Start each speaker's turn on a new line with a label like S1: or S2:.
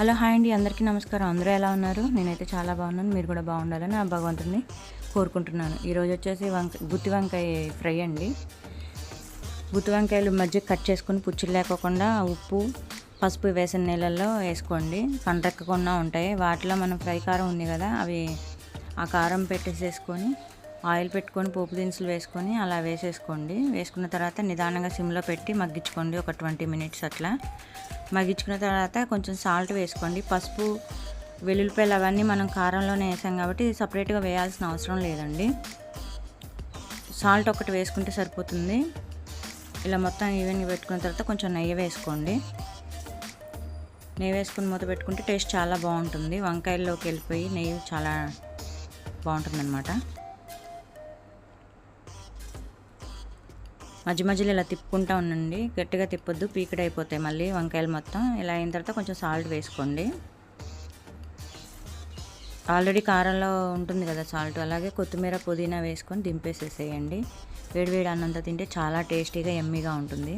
S1: Hello hi అండి. అందరికీ నమస్కారం. అందరూ ఎలా ఉన్నారు? నేనైతే చాలా బాగున్నాను. మీరు కూడా బాగుండాలని ఆ భగవంతుడిని కోరుకుంటున్నాను. ఈరోజు వచ్చేసి వంక గుత్తి వంకాయ ఫ్రై అండి. గుత్తి వంకాయలు మధ్య కట్ చేసుకొని పుచ్చులు లేకోకుండా ఉప్పు పసుపు వేసిన నీళ్ళల్లో వేసుకోండి. పంటెక్కకుండా ఉంటాయి. వాటిలో మనం ఫ్రై కారం ఉంది కదా అవి ఆ కారం పెట్టేసేసుకొని ఆయిల్ పెట్టుకొని పోపు దినుసులు వేసుకొని అలా వేసేసుకోండి. వేసుకున్న తర్వాత నిదానంగా సిమ్లో పెట్టి మగ్గించుకోండి ఒక ట్వంటీ మినిట్స్ అట్లా. మగ్గించుకున్న తర్వాత కొంచెం సాల్ట్ వేసుకోండి. పసుపు వెల్లుల్లిపాయలు అవన్నీ మనం కారంలోనే వేసాం కాబట్టి సపరేట్గా వేయాల్సిన అవసరం లేదండి. సాల్ట్ ఒకటి వేసుకుంటే సరిపోతుంది. ఇలా మొత్తం ఈవెన్గా పెట్టుకున్న తర్వాత కొంచెం నెయ్యి వేసుకోండి. నెయ్యి వేసుకుని మూత పెట్టుకుంటే టేస్ట్ చాలా బాగుంటుంది. వంకాయల్లోకి వెళ్ళిపోయి నెయ్యి చాలా బాగుంటుంది మధ్య మధ్యలో ఇలా తిప్పుకుంటూ ఉండండి. గట్టిగా తిప్పొద్దు పీకడ అయిపోతాయి మళ్ళీ వంకాయలు మొత్తం. ఇలా అయిన తర్వాత కొంచెం సాల్ట్ వేసుకోండి. ఆల్రెడీ కారంలో ఉంటుంది కదా సాల్ట్ అలాగే కొత్తిమీర పుదీనా వేసుకొని దింపేసేసేయండి. వేడివేడి అన్నంత తింటే చాలా టేస్టీగా ఎమ్మీగా ఉంటుంది.